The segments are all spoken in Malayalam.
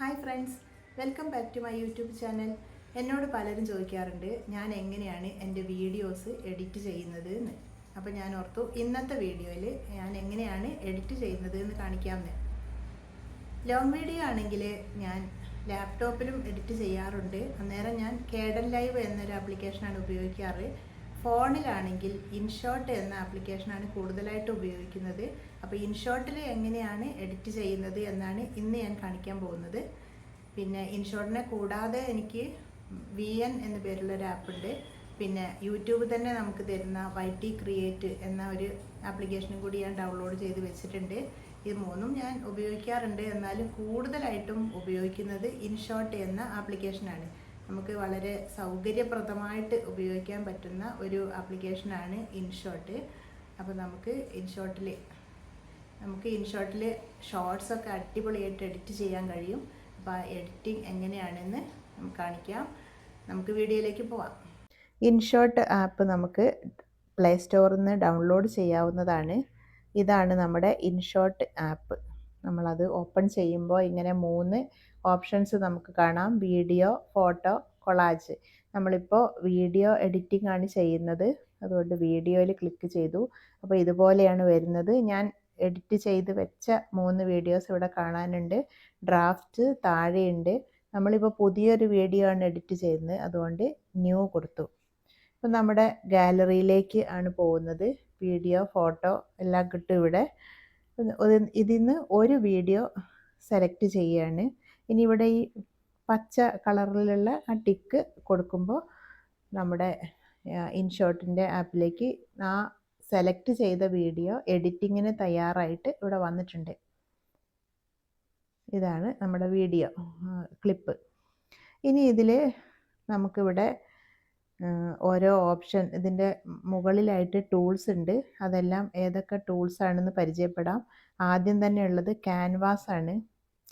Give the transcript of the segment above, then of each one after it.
Hi friends welcome back to my YouTube channel എന്നോട് പലരും ചോദിക്കാറുണ്ട് ഞാൻ എങ്ങനെയാണ് എന്റെ വീഡിയോസ് എഡിറ്റ് ചെയ്യുന്നത് എന്ന് അപ്പോൾ ഞാൻ ഓർത്തു ഇന്നത്തെ വീഡിയോയിൽ ഞാൻ എങ്ങനെയാണ് എഡിറ്റ് ചെയ്യുന്നത് എന്ന് കാണിക്കാമെന്ന്. ലോങ് വീഡിയോ ആണെങ്കിൽ ഞാൻ ലാപ്ടോപ്പിലും എഡിറ്റ് ചെയ്യാറുണ്ട്. അന്നേരം ഞാൻ കേഡൻ ലൈവ് എന്നൊരു ആപ്ലിക്കേഷനാണ് ഉപയോഗിക്കാറ്. ഫോണിലാണെങ്കിൽ ഇൻഷോട്ട് എന്ന ആപ്ലിക്കേഷനാണ് കൂടുതലായിട്ട് ഉപയോഗിക്കുന്നത്. അപ്പോൾ ഇൻഷോട്ടിൽ എങ്ങനെയാണ് എഡിറ്റ് ചെയ്യുന്നത് എന്നാണ് ഇന്ന് ഞാൻ കാണിക്കാൻ പോകുന്നത്. പിന്നെ ഇൻഷോട്ടിനെ കൂടാതെ എനിക്ക് വി എൻ എന്ന പേരുള്ള ഒരു ആപ്പ് ഉണ്ട്. പിന്നെ യൂട്യൂബ് തന്നെ നമുക്ക് തരുന്ന വൈ ടി ക്രിയേറ്റ് എന്ന ഒരു ആപ്ലിക്കേഷനും കൂടി ഞാൻ ഡൗൺലോഡ് ചെയ്ത് വെച്ചിട്ടുണ്ട്. ഇത് മൂന്നും ഞാൻ ഉപയോഗിക്കാറുണ്ട്. എന്നാലും കൂടുതലായിട്ടും ഉപയോഗിക്കുന്നത് ഇൻഷോട്ട് എന്ന ആപ്ലിക്കേഷനാണ്. നമുക്ക് വളരെ സൗകര്യപ്രദമായിട്ട് ഉപയോഗിക്കാൻ പറ്റുന്ന ഒരു ആപ്ലിക്കേഷനാണ് ഇൻഷോട്ട് അപ്പോൾ നമുക്ക് ഇൻഷോട്ടിൽ നമുക്ക് ഇൻഷോട്ടിൽ ഷോർട്സ് ഒക്കെ അടിപൊളിയായിട്ട് എഡിറ്റ് ചെയ്യാൻ കഴിയും. അപ്പോൾ ആ എഡിറ്റിംഗ് എങ്ങനെയാണെന്ന് നമുക്ക് കാണിക്കാം. നമുക്ക് വീഡിയോയിലേക്ക് പോവാം. ഇൻഷോട്ട് ആപ്പ് നമുക്ക് പ്ലേ സ്റ്റോറിൽ നിന്ന് ഡൗൺലോഡ് ചെയ്യാവുന്നതാണ്. ഇതാണ് നമ്മുടെ ഇൻഷോട്ട് ആപ്പ് നമ്മളത് ഓപ്പൺ ചെയ്യുമ്പോൾ ഇങ്ങനെ മൂന്ന് ഓപ്ഷൻസ് നമുക്ക് കാണാം. വീഡിയോ ഫോട്ടോ കൊളാജ് നമ്മളിപ്പോൾ വീഡിയോ എഡിറ്റിംഗ് ആണ് ചെയ്യുന്നത്. അതുകൊണ്ട് വീഡിയോയിൽ ക്ലിക്ക് ചെയ്തു. അപ്പോൾ ഇതുപോലെയാണ് വരുന്നത്. ഞാൻ എഡിറ്റ് ചെയ്ത് വെച്ച മൂന്ന് വീഡിയോസ് ഇവിടെ കാണാനുണ്ട്. ഡ്രാഫ്റ്റ് താഴെയുണ്ട്. നമ്മളിപ്പോൾ പുതിയൊരു വീഡിയോ ആണ് എഡിറ്റ് ചെയ്യുന്നത്. അതുകൊണ്ട് ന്യൂ കൊടുത്തു. ഇപ്പം നമ്മുടെ ഗാലറിയിലേക്ക് ആണ് പോകുന്നത്. വീഡിയോ ഫോട്ടോ എല്ലാം കിട്ടും ഇവിടെ. ഇതിൽ നിന്ന് ഒരു വീഡിയോ സെലക്ട് ചെയ്യുകയാണ് ഇനി ഇവിടെ ഈ പച്ച കളറിലുള്ള ആ ടിക്ക് കൊടുക്കുമ്പോൾ നമ്മുടെ ഇൻഷോട്ടിന്റെ ആപ്പിലേക്ക് ആ സെലക്ട് ചെയ്ത വീഡിയോ എഡിറ്റിങ്ങിന് തയ്യാറായിട്ട് ഇവിടെ വന്നിട്ടുണ്ട്. ഇതാണ് നമ്മുടെ വീഡിയോ ക്ലിപ്പ് ഇനി ഇതിൽ നമുക്കിവിടെ ഓരോ ഓപ്ഷൻ ഇതിന്റെ മുകളിലായിട്ട് ടൂൾസ് ഉണ്ട്. അതെല്ലാം ഏതൊക്കെ ടൂൾസ് ആണെന്ന് പരിചയപ്പെടാം. ആദ്യം തന്നെ ഉള്ളത് ക്യാൻവാസ് ആണ്.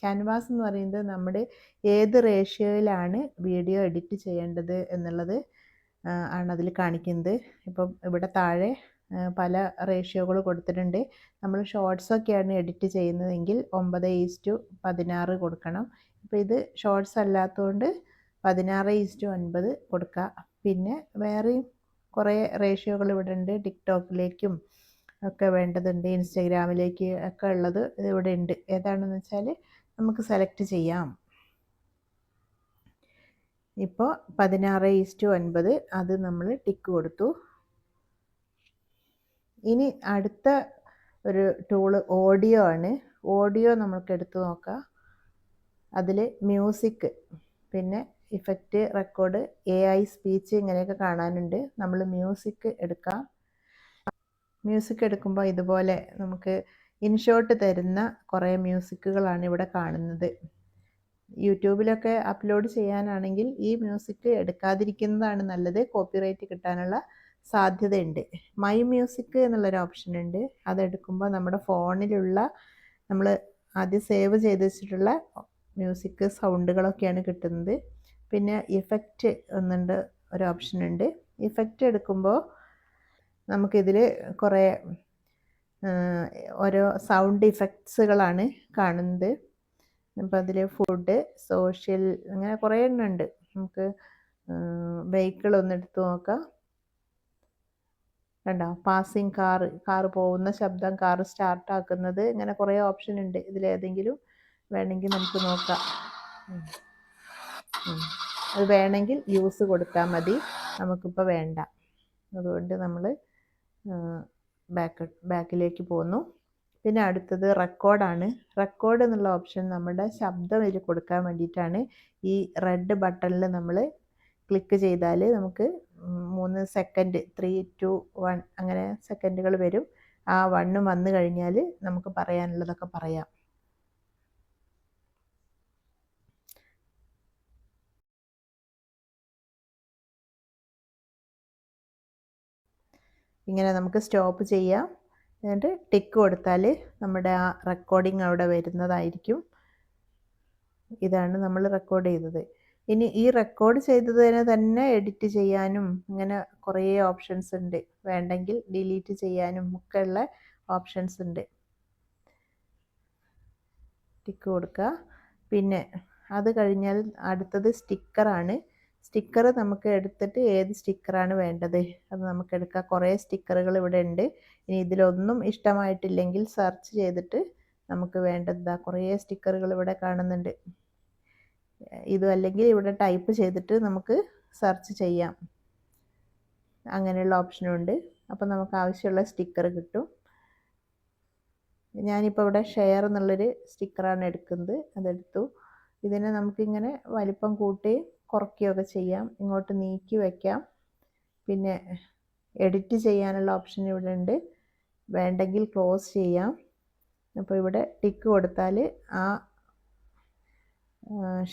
ക്യാൻവാസ് എന്ന് പറയുന്നത് നമ്മുടെ ഏത് റേഷ്യോയിലാണ് വീഡിയോ എഡിറ്റ് ചെയ്യേണ്ടത് എന്നുള്ളത് ആണ് അതിൽ കാണിക്കുന്നത്. ഇപ്പം ഇവിടെ താഴെ പല റേഷ്യോകൾ കൊടുത്തിട്ടുണ്ട്. നമ്മൾ ഷോർട്സൊക്കെയാണ് എഡിറ്റ് ചെയ്യുന്നതെങ്കിൽ ഒമ്പത് ഈസ്റ്റു പതിനാറ് കൊടുക്കണം. ഇപ്പോൾ ഇത് ഷോർട്സ് അല്ലാത്തതുകൊണ്ട് പതിനാറ് ഈസ്റ്റു ഒൻപത് കൊടുക്കുക. പിന്നെ വേറെയും കുറേ റേഷ്യോകൾ ഇവിടെ ഉണ്ട്. ടിക്ടോക്കിലേക്കും ഒക്കെ വേണ്ടതുണ്ട്. ഇൻസ്റ്റഗ്രാമിലേക്ക് ഒക്കെ ഉള്ളത് ഇവിടെ ഉണ്ട്. ഏതാണെന്ന് വെച്ചാൽ നമുക്ക് സെലക്ട് ചെയ്യാം. ഇപ്പോൾ പതിനാറ് ഈസ്റ്റു ഒൻപത് അത് നമ്മൾ ടിക്ക് കൊടുത്തു. ഇനി അടുത്ത ഒരു ടൂൾ ഓഡിയോ ആണ്. ഓഡിയോ നമ്മൾക്ക് എടുത്തു നോക്കാം. അതിൽ മ്യൂസിക് പിന്നെ effect record A I speech ഇങ്ങനെയൊക്കെ കാണാനുണ്ട്. നമ്മൾ മ്യൂസിക് എടുക്കാം. മ്യൂസിക് എടുക്കുമ്പോൾ ഇതുപോലെ നമുക്ക് ഇൻഷോട്ട് തരുന്ന കുറേ മ്യൂസിക്കുകളാണ് ഇവിടെ കാണുന്നത്. യൂട്യൂബിലൊക്കെ അപ്ലോഡ് ചെയ്യാനാണെങ്കിൽ ഈ മ്യൂസിക് എടുക്കാതിരിക്കുന്നതാണ് നല്ലത്. കോപ്പിറൈറ്റ് കിട്ടാനുള്ള സാധ്യതയുണ്ട്. മൈ മ്യൂസിക് എന്നുള്ളൊരു ഓപ്ഷൻ ഉണ്ട്. അതെടുക്കുമ്പോൾ നമ്മുടെ ഫോണിലുള്ള നമ്മൾ ആദ്യം സേവ് ചെയ്ത് വെച്ചിട്ടുള്ള മ്യൂസിക് സൗണ്ടുകളൊക്കെയാണ് കിട്ടുന്നത്. പിന്നെ ഇഫക്റ്റ് ഒന്നുണ്ട് ഒരു ഓപ്ഷൻ ഉണ്ട്. ഇഫക്റ്റ് എടുക്കുമ്പോൾ നമുക്കിതിൽ കുറേ ഓരോ സൗണ്ട് ഇഫക്ട്സുകളാണ് കാണുന്നത്. അപ്പോൾ അതിൽ ഫുഡ് സോഷ്യൽ അങ്ങനെ കുറേ എണ്ണം ഉണ്ട്. നമുക്ക് വെഹിക്കിൾ ഒന്ന് എടുത്ത് നോക്കാം. കണ്ടോ? പാസിങ് കാറ് കാറ് പോകുന്ന ശബ്ദം കാറ് സ്റ്റാർട്ടാക്കുന്നത് ഇങ്ങനെ കുറേ ഓപ്ഷൻ ഉണ്ട്. ഇതിലേതെങ്കിലും വേണമെങ്കിൽ നമുക്ക് നോക്കാം. അത് വേണമെങ്കിൽ യൂസ് കൊടുത്താൽ മതി. നമുക്കിപ്പോൾ വേണ്ട. അതുകൊണ്ട് നമ്മൾ ബാക്ക് ബാക്കിലേക്ക് പോന്നു. പിന്നെ അടുത്തത് റെക്കോർഡാണ് റെക്കോർഡ് എന്നുള്ള ഓപ്ഷൻ നമ്മുടെ ശബ്ദം ഇതിൽ കൊടുക്കാൻ വേണ്ടിയിട്ടാണ് ഈ റെഡ് ബട്ടണിൽ നമ്മൾ ക്ലിക്ക് ചെയ്താൽ നമുക്ക് മൂന്ന് സെക്കൻഡ് ത്രീ ടു വൺ അങ്ങനെ സെക്കൻഡുകൾ വരും. ആ വണ്ണ് വന്നു കഴിഞ്ഞാൽ നമുക്ക് പറയാനുള്ളതൊക്കെ പറയാം. ഇങ്ങനെ നമുക്ക് സ്റ്റോപ്പ് ചെയ്യാം. എന്നിട്ട് ടിക്ക് കൊടുത്താൽ നമ്മുടെ ആ റെക്കോർഡിംഗ് അവിടെ വരുന്നതായിരിക്കും. ഇതാണ് നമ്മൾ റെക്കോർഡ് ചെയ്തത്. ഇനി ഈ റെക്കോർഡ് ചെയ്തതിനെ തന്നെ എഡിറ്റ് ചെയ്യാനും അങ്ങനെ കുറേ ഓപ്ഷൻസ് ഉണ്ട്. വേണ്ടെങ്കിൽ ഡിലീറ്റ് ചെയ്യാനും ഒക്കെ ഉള്ള ഓപ്ഷൻസ് ഉണ്ട്. ടിക്ക് കൊടുക്കുക. പിന്നെ അത് കഴിഞ്ഞാൽ അടുത്തത് സ്റ്റിക്കറാണ് സ്റ്റിക്കർ നമുക്ക് എടുത്തിട്ട് ഏത് സ്റ്റിക്കറാണ് വേണ്ടത്? അത് നമുക്ക് എടുക്കാം. കുറേ സ്റ്റിക്കറുകൾ ഇവിടെ ഉണ്ട്. ഇനി ഇതിലൊന്നും ഇഷ്ടമായിട്ടില്ലെങ്കിൽ സെർച്ച് ചെയ്തിട്ട് നമുക്ക് വേണ്ടത് കുറേ സ്റ്റിക്കറുകൾ ഇവിടെ കാണുന്നുണ്ട്. ഇതും അല്ലെങ്കിൽ ഇവിടെ ടൈപ്പ് ചെയ്തിട്ട് നമുക്ക് സെർച്ച് ചെയ്യാം. അങ്ങനെയുള്ള ഓപ്ഷനും ഉണ്ട് അപ്പോൾ നമുക്ക് ആവശ്യമുള്ള സ്റ്റിക്കർ കിട്ടും. ഞാനിപ്പോൾ ഇവിടെ ഷെയർ എന്നുള്ളൊരു സ്റ്റിക്കറാണ് എടുക്കുന്നത്. അതെടുത്തു. ഇതിനെ നമുക്കിങ്ങനെ വലിപ്പം കൂട്ടി കുറയ്ക്കുകയൊക്കെ ചെയ്യാം. ഇങ്ങോട്ട് നീക്കി വയ്ക്കാം പിന്നെ എഡിറ്റ് ചെയ്യാനുള്ള ഓപ്ഷൻ ഇവിടെ ഉണ്ട്. വേണ്ടെങ്കിൽ ക്ലോസ് ചെയ്യാം. അപ്പോൾ ഇവിടെ ടിക്ക് കൊടുത്താൽ ആ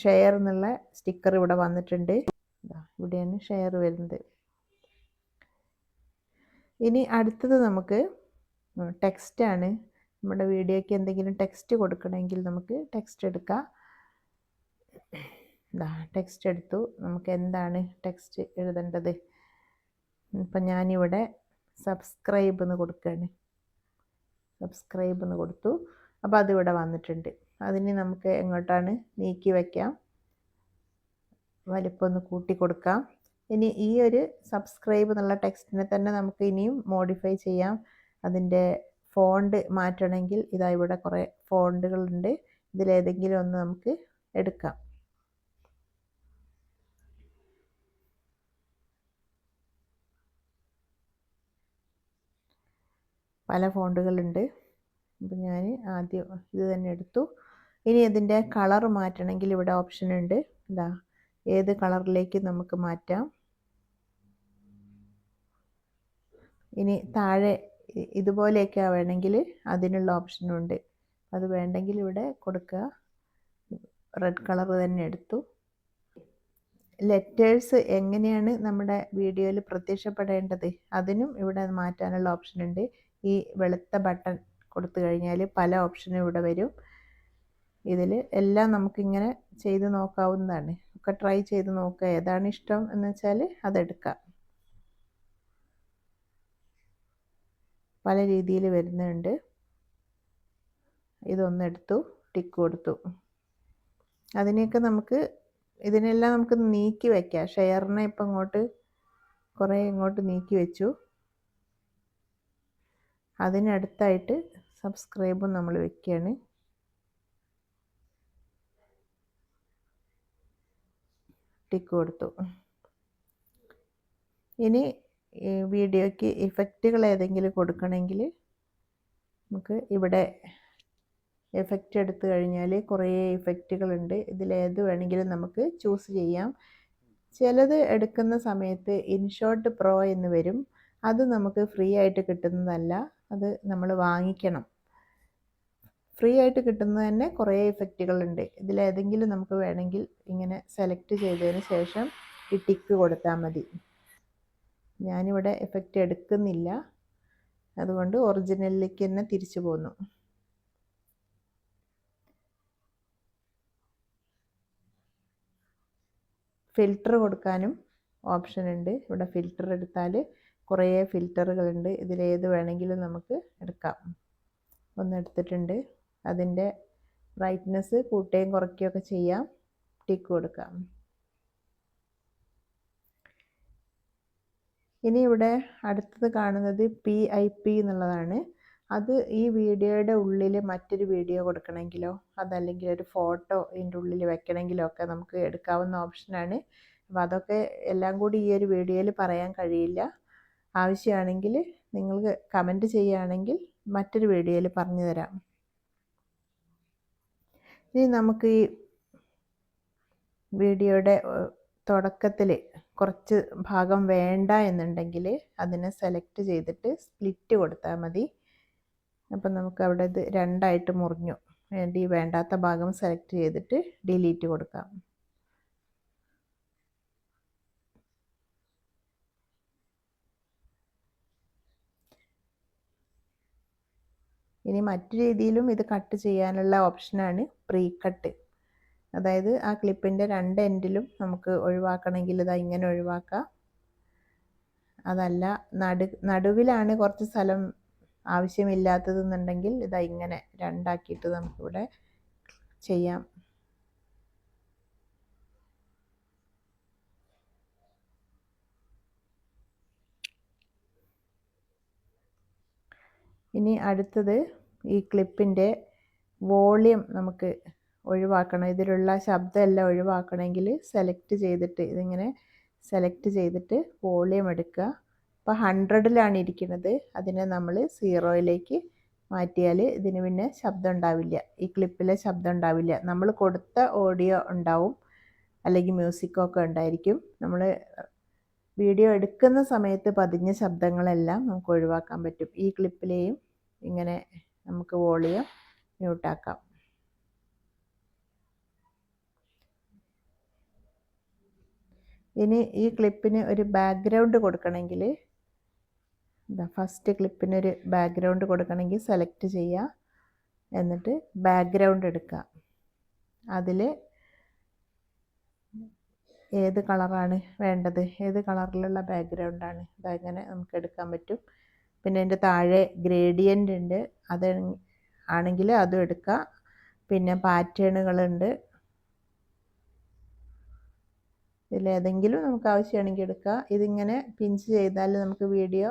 ഷെയർ എന്നുള്ള സ്റ്റിക്കർ ഇവിടെ വന്നിട്ടുണ്ട്. ഇവിടെയാണ് ഷെയർ വരുന്നത്. ഇനി അടുത്തത് നമുക്ക് ടെക്സ്റ്റാണ് നമ്മുടെ വീഡിയോയ്ക്ക് എന്തെങ്കിലും ടെക്സ്റ്റ് കൊടുക്കണമെങ്കിൽ നമുക്ക് ടെക്സ്റ്റ് എടുക്കാം. ഇതാ ടെക്സ്റ്റ് എടുത്തു. നമുക്ക് എന്താണ് ടെക്സ്റ്റ് എഴുതേണ്ടത്? ഇപ്പം ഞാനിവിടെ സബ്സ്ക്രൈബ് എന്ന് കൊടുക്കുകയാണ് സബ്സ്ക്രൈബ് എന്ന് കൊടുത്തു. അപ്പോൾ അതിവിടെ വന്നിട്ടുണ്ട്. അതിന് നമുക്ക് എങ്ങോട്ടാണ് നീക്കി വയ്ക്കാം വലിപ്പം ഒന്ന് കൂട്ടി കൊടുക്കാം ഇനി ഈ ഒരു സബ്സ്ക്രൈബ് എന്നുള്ള ടെക്സ്റ്റിനെ തന്നെ നമുക്ക് ഇനിയും മോഡിഫൈ ചെയ്യാം. അതിന്റെ ഫോണ്ട് മാറ്റണമെങ്കിൽ ഇതാ ഇവിടെ കുറേ ഫോണ്ടുകളുണ്ട് ഇതിലേതെങ്കിലും ഒന്ന് നമുക്ക് എടുക്കാം. പല ഫോണ്ടുകളുണ്ട്. അപ്പം ഞാൻ ആദ്യം ഇത് തന്നെ എടുത്തു. ഇനി ഇതിന്റെ കളർ മാറ്റണമെങ്കിൽ ഇവിടെ ഓപ്ഷൻ ഉണ്ട്. ഇതാ ഏത് കളറിലേക്ക് നമുക്ക് മാറ്റാം. ഇനി താഴെ ഇതുപോലെയൊക്കെ വേണമെങ്കിൽ അതിനുള്ള ഓപ്ഷനുണ്ട് അത് വേണ്ടെങ്കിൽ ഇവിടെ കൊടുക്കുക. റെഡ് കളർ തന്നെ എടുത്തു. ലെറ്റേഴ്സ് എങ്ങനെയാണ് നമ്മുടെ വീഡിയോയിൽ പ്രത്യക്ഷപ്പെടേണ്ടത്? അതിനും ഇവിടെ മാറ്റാനുള്ള ഓപ്ഷൻ ഉണ്ട്. ഈ വെളുത്ത ബട്ടൺ കൊടുത്തു കഴിഞ്ഞാൽ പല ഓപ്ഷനും ഇവിടെ വരും. ഇതിൽ എല്ലാം നമുക്കിങ്ങനെ ചെയ്ത് നോക്കാവുന്നതാണ്. ഒക്കെ ട്രൈ ചെയ്ത് നോക്കുക. ഏതാണ് ഇഷ്ടം എന്ന് വെച്ചാൽ അതെടുക്കാം പല രീതിയിൽ വരുന്നുണ്ട്. ഇതൊന്നെടുത്തു ടിക്ക് കൊടുത്തു. അതിനെയൊക്കെ നമുക്ക് ഇതിനെല്ലാം നമുക്ക് നീക്കി വയ്ക്കാം. ഷെയറിനെ ഇപ്പം ഇങ്ങോട്ട് കുറേ ഇങ്ങോട്ട് നീക്കി വെച്ചു. അതിനടുത്തായിട്ട് സബ്സ്ക്രൈബും നമ്മൾ വെക്കുകയാണ്. ടിക്ക് കൊടുത്തു. ഇനി വീഡിയോയ്ക്ക് ഇഫക്റ്റുകൾ ഏതെങ്കിലും കൊടുക്കണമെങ്കിൽ നമുക്ക് ഇവിടെ എഫക്റ്റ് എടുത്തു കഴിഞ്ഞാൽ കുറേ ഇഫക്റ്റുകളുണ്ട് ഇതിലേത് വേണമെങ്കിലും നമുക്ക് ചൂസ് ചെയ്യാം. ചിലത് എടുക്കുന്ന സമയത്ത് ഇൻഷോട്ട് പ്രോ എന്ന് വരും. അത് നമുക്ക് ഫ്രീ ആയിട്ട് കിട്ടുന്നതല്ല. അത് നമ്മൾ വാങ്ങിക്കണം. ഫ്രീ ആയിട്ട് കിട്ടുന്നത് തന്നെ കുറേ ഇഫക്റ്റുകളുണ്ട് ഇതിലേതെങ്കിലും നമുക്ക് വേണമെങ്കിൽ ഇങ്ങനെ സെലക്ട് ചെയ്തതിന് ശേഷം ഈ ടിക്ക് കൊടുത്താൽ മതി. ഞാനിവിടെ എഫക്റ്റ് എടുക്കുന്നില്ല. അതുകൊണ്ട് ഒറിജിനലിലേക്ക് തന്നെ തിരിച്ചു പോന്നു. ഫിൽറ്റർ കൊടുക്കാനും ഓപ്ഷൻ ഉണ്ട്. ഇവിടെ ഫിൽറ്റർ എടുത്താൽ കുറേ ഫിൽറ്ററുകളുണ്ട്. ഇതിലേത് വേണമെങ്കിലും നമുക്ക് എടുക്കാം. ഒന്ന് എടുത്തിട്ടുണ്ട്. അതിന്റെ ബ്രൈറ്റ്നസ് കൂട്ടുകയും കുറയ്ക്കുകയൊക്കെ ചെയ്യാം. ടിക്ക് കൊടുക്കാം. ഇനി ഇവിടെ അടുത്തത് കാണുന്നത് പി ഐ പി എന്നുള്ളതാണ്. അത് ഈ വീഡിയോയുടെ ഉള്ളിൽ മറ്റൊരു വീഡിയോ കൊടുക്കണമെങ്കിലോ അതല്ലെങ്കിൽ ഒരു ഫോട്ടോ ഇതിന്റെ ഉള്ളിൽ വെക്കണമെങ്കിലോ ഒക്കെ നമുക്ക് എടുക്കാവുന്ന ഓപ്ഷനാണ്. അപ്പോൾ അതൊക്കെ എല്ലാം കൂടി ഈ ഒരു വീഡിയോയിൽ പറയാൻ കഴിയില്ല. ആവശ്യമാണെങ്കിൽ നിങ്ങൾക്ക് കമന്റ് ചെയ്യുകയാണെങ്കിൽ മറ്റൊരു വീഡിയോയിൽ പറഞ്ഞു തരാം. ഇനി നമുക്ക് ഈ വീഡിയോയുടെ തുടക്കത്തിൽ കുറച്ച് ഭാഗം വേണ്ട എന്നുണ്ടെങ്കിൽ അതിനെ സെലക്ട് ചെയ്തിട്ട് സ്പ്ലിറ്റ് കൊടുത്താൽ മതി. അപ്പം നമുക്ക് അവിടെ ഇത് രണ്ടായിട്ട് മുറിഞ്ഞു. വേണ്ടി വേണ്ടാത്ത ഭാഗം സെലക്ട് ചെയ്തിട്ട് ഡിലീറ്റ് കൊടുക്കാം. ഇനി മറ്റു രീതിയിലും ഇത് കട്ട് ചെയ്യാനുള്ള ഓപ്ഷനാണ് പ്രീ കട്ട് അതായത് ആ ക്ലിപ്പിന്റെ രണ്ട് എൻഡിലും നമുക്ക് ഒഴിവാക്കണമെങ്കിൽ ഇതാ ഇങ്ങനെ ഒഴിവാക്കാം. അതല്ല നടു നടുവിലാണ് കുറച്ച് സ്ഥലം ആവശ്യമില്ലാത്തതെന്നുണ്ടെങ്കിൽ ഇതാ ഇങ്ങനെ രണ്ടാക്കിയിട്ട് നമുക്കിവിടെ ചെയ്യാം. ഇനി അടുത്തത് ഈ ക്ലിപ്പിന്റെ വോളിയം നമുക്ക് ഒഴിവാക്കണം. ഇതിലുള്ള ശബ്ദമെല്ലാം ഒഴിവാക്കണമെങ്കിൽ സെലക്ട് ചെയ്തിട്ട് ഇതിങ്ങനെ സെലക്ട് ചെയ്തിട്ട് വോളിയം എടുക്കുക. അപ്പോൾ ഹൺഡ്രഡിലാണ് ഇരിക്കുന്നത്. അതിനെ നമ്മൾ സീറോയിലേക്ക് മാറ്റിയാൽ ഇതിന് പിന്നെ ശബ്ദം ഉണ്ടാവില്ല. ഈ ക്ലിപ്പിലെ ശബ്ദം ഉണ്ടാവില്ല. നമ്മൾ കൊടുത്ത ഓഡിയോ ഉണ്ടാവും. അല്ലെങ്കിൽ മ്യൂസിക്കൊക്കെ ഉണ്ടായിരിക്കും. നമ്മൾ വീഡിയോ എടുക്കുന്ന സമയത്ത് പതിഞ്ഞ ശബ്ദങ്ങളെല്ലാം നമുക്ക് ഒഴിവാക്കാൻ പറ്റും. ഈ ക്ലിപ്പിലെയും ഇങ്ങനെ നമുക്ക് വോളിയം മ്യൂട്ടാക്കാം ഇനി ഈ ക്ലിപ്പിന് ഒരു ബാക്ക്ഗ്രൗണ്ട് കൊടുക്കണമെങ്കിൽ ഫസ്റ്റ് ക്ലിപ്പിനൊരു ബാക്ക്ഗ്രൗണ്ട് കൊടുക്കണമെങ്കിൽ സെലക്ട് ചെയ്യുക. എന്നിട്ട് ബാക്ക്ഗ്രൗണ്ട് എടുക്കുക. അതിൽ ഏത് കളറാണ് വേണ്ടത്? ഏത് കളറിലുള്ള ബാക്ക്ഗ്രൗണ്ടാണ് അതങ്ങനെ നമുക്ക് എടുക്കാൻ പറ്റും. പിന്നെ അതിന്റെ താഴെ ഗ്രേഡിയന്റ് ഉണ്ട്. അത് ആണെങ്കിൽ അതും എടുക്കാം. പിന്നെ പാറ്റേണുകളുണ്ട് ഇതിലേതെങ്കിലും നമുക്ക് ആവശ്യമാണെങ്കിൽ എടുക്കുക ഇതിങ്ങനെ പിഞ്ച് ചെയ്താൽ നമുക്ക് വീഡിയോ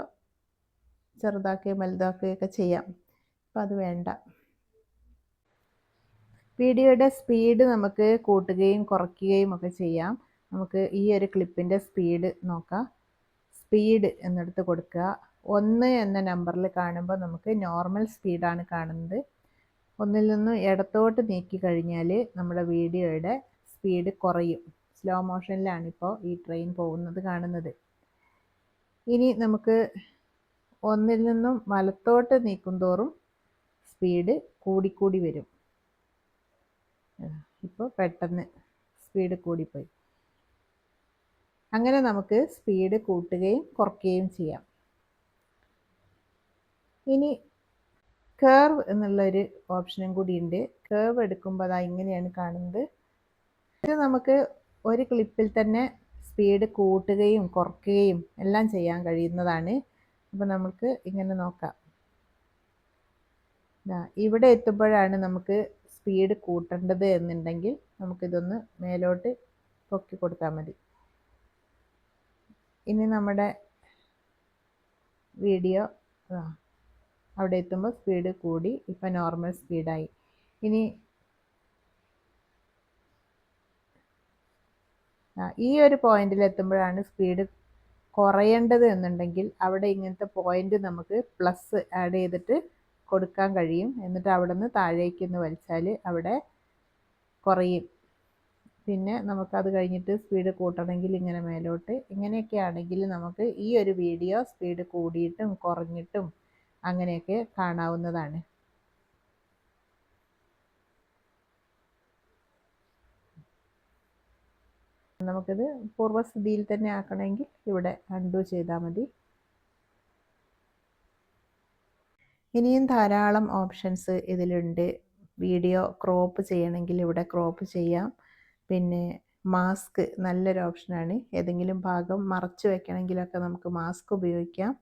ചെറുതാക്കുകയും വലുതാക്കുകയൊക്കെ ചെയ്യാം. അപ്പം അത് വേണ്ട. വീഡിയോയുടെ സ്പീഡ് നമുക്ക് കൂട്ടുകയും കുറയ്ക്കുകയും ഒക്കെ ചെയ്യാം. നമുക്ക് ഈ ഒരു ക്ലിപ്പിന്റെ സ്പീഡ് നോക്കാം. സ്പീഡ് എന്നെടുത്ത് കൊടുക്കുക. ഒന്ന് എന്ന നമ്പറിൽ കാണുമ്പോൾ നമുക്ക് നോർമൽ സ്പീഡാണ് കാണുന്നത്. ഒന്നിൽ നിന്നും ഇടത്തോട്ട് നീക്കി കഴിഞ്ഞാൽ നമ്മുടെ വീഡിയോയുടെ സ്പീഡ് കുറയും. സ്ലോ മോഷനിലാണ് ഇപ്പോൾ ഈ ട്രെയിൻ പോകുന്നത് കാണുന്നത്. ഇനി നമുക്ക് ഒന്നിൽ നിന്നും വലത്തോട്ട് നീക്കും തോറും സ്പീഡ് കൂടിക്കൂടി വരും. ഇപ്പോൾ പെട്ടെന്ന് സ്പീഡ് കൂടിപ്പോയി. അങ്ങനെ നമുക്ക് സ്പീഡ് കൂട്ടുകയും കുറയ്ക്കുകയും ചെയ്യാം. ഇനി കേർവ് എന്നുള്ളൊരു ഓപ്ഷനും കൂടിയുണ്ട്. കേർവ് എടുക്കുമ്പോൾ അതാ ഇങ്ങനെയാണ് കാണുന്നത്. ഇത് നമുക്ക് ഒരു ക്ലിപ്പിൽ തന്നെ സ്പീഡ് കൂട്ടുകയും കുറയ്ക്കുകയും എല്ലാം ചെയ്യാൻ കഴിയുന്നതാണ്. അപ്പോൾ നമുക്ക് ഇങ്ങനെ നോക്കാം. ഇവിടെ എത്തുമ്പോഴാണ് നമുക്ക് സ്പീഡ് കൂട്ടേണ്ടത് എന്നുണ്ടെങ്കിൽ നമുക്കിതൊന്ന് മേലോട്ട് പൊക്കി കൊടുത്താൽ മതി. ഇനി നമ്മുടെ വീഡിയോ അവിടെ എത്തുമ്പോൾ സ്പീഡ് കൂടി. ഇപ്പം നോർമൽ സ്പീഡായി ഇനി ഈ ഒരു പോയിന്റിൽ എത്തുമ്പോഴാണ് സ്പീഡ് കുറയേണ്ടത് എന്നുണ്ടെങ്കിൽ അവിടെ ഇങ്ങനത്തെ പോയിന്റ് നമുക്ക് പ്ലസ് ആഡ് ചെയ്തിട്ട് കൊടുക്കാൻ കഴിയും. എന്നിട്ട് അവിടെ നിന്ന് താഴേക്ക് ഒന്ന് വലിച്ചാൽ അവിടെ കുറയും. പിന്നെ നമുക്കത് കഴിഞ്ഞിട്ട് സ്പീഡ് കൂട്ടണമെങ്കിൽ ഇങ്ങനെ മേലോട്ട്. ഇങ്ങനെയൊക്കെ ആണെങ്കിൽ നമുക്ക് ഈ ഒരു വീഡിയോ സ്പീഡ് കൂടിയിട്ടും കുറഞ്ഞിട്ടും അങ്ങനെയൊക്കെ കാണാവുന്നതാണ്. നമുക്കിത് പൂർവസ്ഥിതിയിൽ തന്നെ ആക്കണമെങ്കിൽ ഇവിടെ അൺഡു ചെയ്താൽ മതി. ഇനിയും ധാരാളം ഓപ്ഷൻസ് ഇതിലുണ്ട്. വീഡിയോ ക്രോപ്പ് ചെയ്യണമെങ്കിൽ ഇവിടെ ക്രോപ്പ് ചെയ്യാം. പിന്നെ മാസ്ക് നല്ലൊരു ഓപ്ഷനാണ്. ഏതെങ്കിലും ഭാഗം മറച്ചു വെക്കണമെങ്കിലൊക്കെ നമുക്ക് മാസ്ക് ഉപയോഗിക്കാം.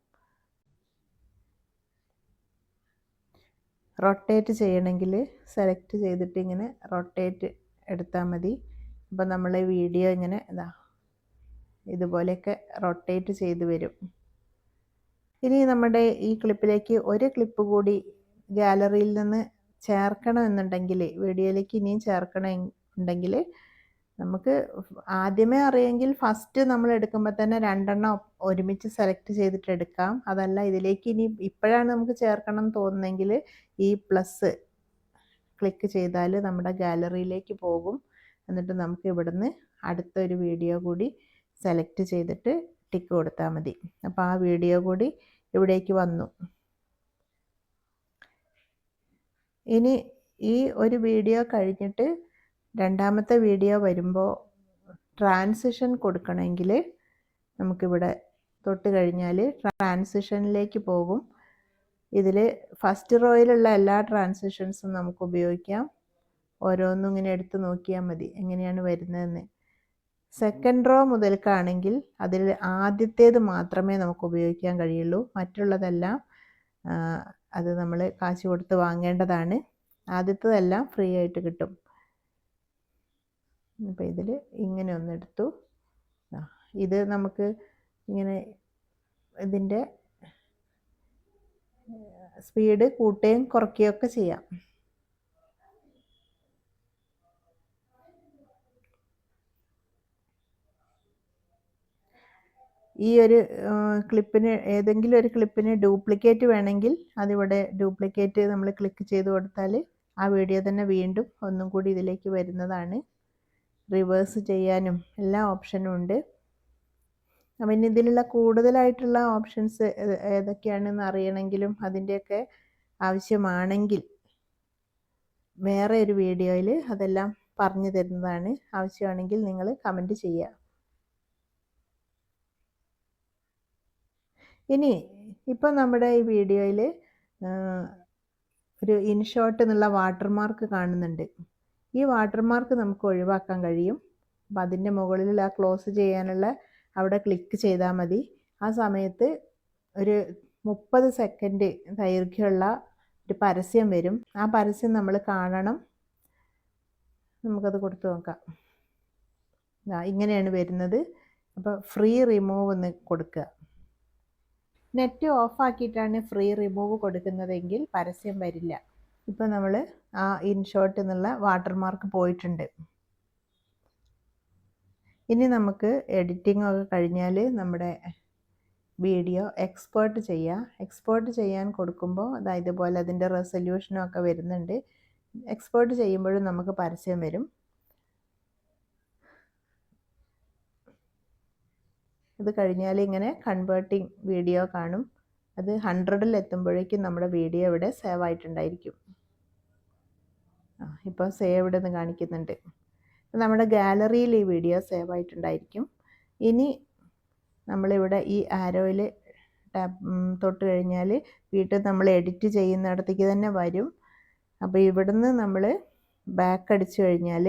റൊട്ടേറ്റ് ചെയ്യണമെങ്കിൽ സെലക്ട് ചെയ്തിട്ട് ഇങ്ങനെ റൊട്ടേറ്റ് എടുത്താൽ മതി. അപ്പോൾ നമ്മൾ വീഡിയോ ഇങ്ങനെ ഇതാ ഇതുപോലെയൊക്കെ റൊട്ടേറ്റ് ചെയ്ത് വരും. ഇനി നമ്മുടെ ഈ ക്ലിപ്പിലേക്ക് ഒരു ക്ലിപ്പ് കൂടി ഗാലറിയിൽ നിന്ന് ചേർക്കണമെന്നുണ്ടെങ്കിൽ വീഡിയോയിലേക്ക് ഇനിയും ചേർക്കണം ഉണ്ടെങ്കിൽ നമുക്ക് ആദ്യമേ അറിയെങ്കിൽ ഫസ്റ്റ് നമ്മൾ എടുക്കുമ്പോൾ തന്നെ രണ്ടെണ്ണം ഒരുമിച്ച് സെലക്ട് ചെയ്തിട്ട് എടുക്കാം. അതല്ല ഇതിലേക്ക് ഇനി ഇപ്പോഴാണ് നമുക്ക് ചേർക്കണം എന്ന് തോന്നുന്നെങ്കിൽ ഈ പ്ലസ് ക്ലിക്ക് ചെയ്താൽ നമ്മുടെ ഗാലറിയിലേക്ക് പോകും. എന്നിട്ട് നമുക്ക് ഇവിടുന്ന് അടുത്തൊരു വീഡിയോ കൂടി സെലക്ട് ചെയ്തിട്ട് ടിക്ക് കൊടുത്താൽ മതി. അപ്പോൾ ആ വീഡിയോ കൂടി ഇവിടേക്ക് വന്നു. ഇനി ഈ ഒരു വീഡിയോ കഴിഞ്ഞിട്ട് രണ്ടാമത്തെ വീഡിയോ വരുമ്പോൾ ട്രാൻസിഷൻ കൊടുക്കണമെങ്കിൽ നമുക്കിവിടെ തൊട്ട് കഴിഞ്ഞാൽ ട്രാൻസിഷനിലേക്ക് പോകും. ഇതിൽ ഫസ്റ്റ് റോയിലുള്ള എല്ലാ ട്രാൻസിഷൻസും നമുക്ക് ഉപയോഗിക്കാം. ഓരോന്നും ഇങ്ങനെ എടുത്ത് നോക്കിയാൽ മതി എങ്ങനെയാണ് വരുന്നതെന്ന്. സെക്കൻഡ് റോ മുതൽക്കാണെങ്കിൽ അതിൽ ആദ്യത്തേത് മാത്രമേ നമുക്ക് ഉപയോഗിക്കാൻ കഴിയുള്ളൂ. മറ്റുള്ളതെല്ലാം അത് നമ്മൾ കാശ് കൊടുത്ത് വാങ്ങേണ്ടതാണ്. ആദ്യത്തേതെല്ലാം ഫ്രീ ആയിട്ട് കിട്ടും. അപ്പോൾ ഇതിൽ ഇങ്ങനെ ഒന്നെടുത്തു ഇത് നമുക്ക് ഇങ്ങനെ ഇതിന്റെ സ്പീഡ് കൂട്ടുകയും കുറയ്ക്കുകയൊക്കെ ചെയ്യാം. ഈ ഒരു ക്ലിപ്പിന് ഏതെങ്കിലും ഒരു ക്ലിപ്പിന് ഡ്യൂപ്ലിക്കേറ്റ് വേണമെങ്കിൽ അതിവിടെ ഡ്യൂപ്ലിക്കേറ്റ് നമ്മൾ ക്ലിക്ക് ചെയ്ത് കൊടുത്താൽ ആ വീഡിയോ തന്നെ വീണ്ടും ഒന്നും കൂടി ഇതിലേക്ക് വരുന്നതാണ്. റിവേഴ്സ് ചെയ്യാനും എല്ലാ ഓപ്ഷനും ഉണ്ട്. അപ്പം ഇനി കൂടുതലായിട്ടുള്ള ഓപ്ഷൻസ് ഏതൊക്കെയാണെന്ന് അറിയണമെങ്കിലും അതിന്റെയൊക്കെ ആവശ്യമാണെങ്കിൽ വേറെ ഒരു വീഡിയോയിൽ അതെല്ലാം പറഞ്ഞു തരുന്നതാണ്. ആവശ്യമാണെങ്കിൽ നിങ്ങൾ കമന്റ് ചെയ്യുക. ഇനി ഇപ്പം നമ്മുടെ ഈ വീഡിയോയിൽ ഒരു ഇൻഷോട്ട് എന്നുള്ള വാട്ടർമാർക്ക് കാണുന്നുണ്ട്. ഈ വാട്ടർമാർക്ക് നമുക്ക് ഒഴിവാക്കാൻ കഴിയും. അപ്പം അതിന്റെ മുകളിൽ ആ ക്ലോസ് ചെയ്യാനുള്ള അവിടെ ക്ലിക്ക് ചെയ്താൽ മതി. ആ സമയത്ത് ഒരു മുപ്പത് സെക്കൻഡ് ദൈർഘ്യമുള്ള ഒരു പരസ്യം വരും. ആ പരസ്യം നമ്മൾ കാണണം. നമുക്കത് കൊടുത്തു നോക്കാം. ഇങ്ങനെയാണ് വരുന്നത്. അപ്പോൾ ഫ്രീ റിമൂവ് എന്ന് കൊടുക്കുക. നെറ്റ് ഓഫാക്കിയിട്ടാണ് ഫ്രീ റിമൂവ് കൊടുക്കുന്നതെങ്കിൽ പരസ്യം വരില്ല. ഇപ്പോൾ നമ്മൾ ആ ഇൻഷോട്ട് എന്നുള്ള വാട്ടർമാർക്ക് പോയിട്ടുണ്ട്. ഇനി നമുക്ക് എഡിറ്റിംഗ് ഒക്കെ കഴിഞ്ഞാൽ നമ്മുടെ വീഡിയോ എക്സ്പോർട്ട് ചെയ്യുക എക്സ്പോർട്ട് ചെയ്യാൻ കൊടുക്കുമ്പോൾ അതായത് ഇതുപോലെ അതിന്റെ റെസൊല്യൂഷനും ഒക്കെ വരുന്നുണ്ട്. എക്സ്പോർട്ട് ചെയ്യുമ്പോഴും നമുക്ക് പരസ്യം വരും. ഇത് കഴിഞ്ഞാൽ ഇങ്ങനെ കൺവേർട്ടിങ് വീഡിയോ കാണും. അത് ഹൺഡ്രഡിൽ എത്തുമ്പോഴേക്കും നമ്മുടെ വീഡിയോ ഇവിടെ സേവ് ആയിട്ടുണ്ടായിരിക്കും. ഇപ്പോൾ ഇപ്പോൾ സേവ്ഡ് എന്ന് കാണിക്കുന്നുണ്ട്. നമ്മുടെ ഗാലറിയിൽ ഈ വീഡിയോ സേവ് ആയിട്ടുണ്ടായിരിക്കും. ഇനി നമ്മളിവിടെ ഈ ആരോയിൽ ടാപ്പ് തൊട്ട് കഴിഞ്ഞാൽ വീട്ടിൽ നമ്മൾ എഡിറ്റ് ചെയ്യുന്നിടത്തേക്ക് തന്നെ വരും. അപ്പോൾ ഇവിടുന്ന് നമ്മൾ ബാക്ക് അടിച്ചു കഴിഞ്ഞാൽ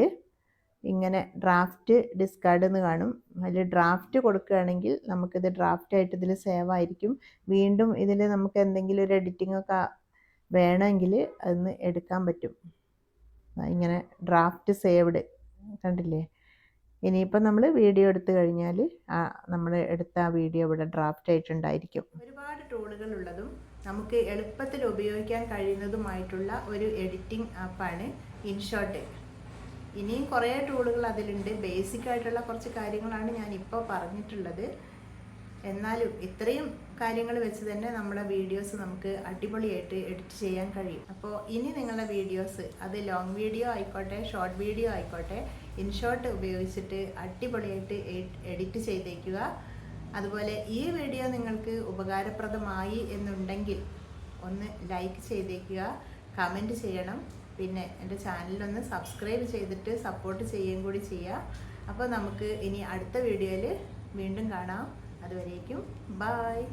ഇങ്ങനെ ഡ്രാഫ്റ്റ് ഡിസ്കാർഡ് എന്ന് കാണും. അതിൽ ഡ്രാഫ്റ്റ് കൊടുക്കുകയാണെങ്കിൽ നമുക്കിത് ഡ്രാഫ്റ്റ് ആയിട്ട് ഇതിൽ സേവ് ആയിരിക്കും. വീണ്ടും ഇതിൽ നമുക്ക് എന്തെങ്കിലും ഒരു എഡിറ്റിംഗ് ഒക്കെ വേണമെങ്കിൽ അതിന് എടുക്കാൻ പറ്റും. ഇങ്ങനെ ഡ്രാഫ്റ്റ് സേവ്ഡ് കണ്ടില്ലേ? ഇനിയിപ്പോൾ നമ്മൾ വീഡിയോ എടുത്തു കഴിഞ്ഞാൽ ആ നമ്മൾ എടുത്ത ആ വീഡിയോ ഇവിടെ ഡ്രാഫ്റ്റ് ആയിട്ടുണ്ടായിരിക്കും. ഒരുപാട് ടൂളുകൾ ഉള്ളതും നമുക്ക് എളുപ്പത്തിൽ ഉപയോഗിക്കാൻ കഴിയുന്നതുമായിട്ടുള്ള ഒരു എഡിറ്റിംഗ് ആപ്പാണ് ഇൻഷോട്ട് ഇനിയും കുറേ ടൂളുകൾ അതിലുണ്ട്. ബേസിക് ആയിട്ടുള്ള കുറച്ച് കാര്യങ്ങളാണ് ഞാൻ ഇപ്പോൾ പറഞ്ഞിട്ടുള്ളത്. എന്നാലും ഇത്രയും കാര്യങ്ങൾ വെച്ച് തന്നെ നമ്മുടെ വീഡിയോസ് നമുക്ക് അടിപൊളിയായിട്ട് എഡിറ്റ് ചെയ്യാൻ കഴിയും. അപ്പോൾ ഇനി നിങ്ങളുടെ വീഡിയോസ് അത് ലോങ് വീഡിയോ ആയിക്കോട്ടെ ഷോർട്ട് വീഡിയോ ആയിക്കോട്ടെ ഇൻഷോട്ട് ഉപയോഗിച്ചിട്ട് അടിപൊളിയായിട്ട് എഡിറ്റ് ചെയ്തേക്കുക. അതുപോലെ ഈ വീഡിയോ നിങ്ങൾക്ക് ഉപകാരപ്രദമായി എന്നുണ്ടെങ്കിൽ ഒന്ന് ലൈക്ക് ചെയ്തേക്കുക കമന്റ് ചെയ്യണം. പിന്നെ എന്റെ ചാനലൊന്ന് സബ്സ്ക്രൈബ് ചെയ്തിട്ട് സപ്പോർട്ട് ചെയ്യുകയും കൂടി ചെയ്യുക. അപ്പോൾ നമുക്ക് ഇനി അടുത്ത വീഡിയോയിൽ വീണ്ടും കാണാം. അതുവരേക്കും ബായ്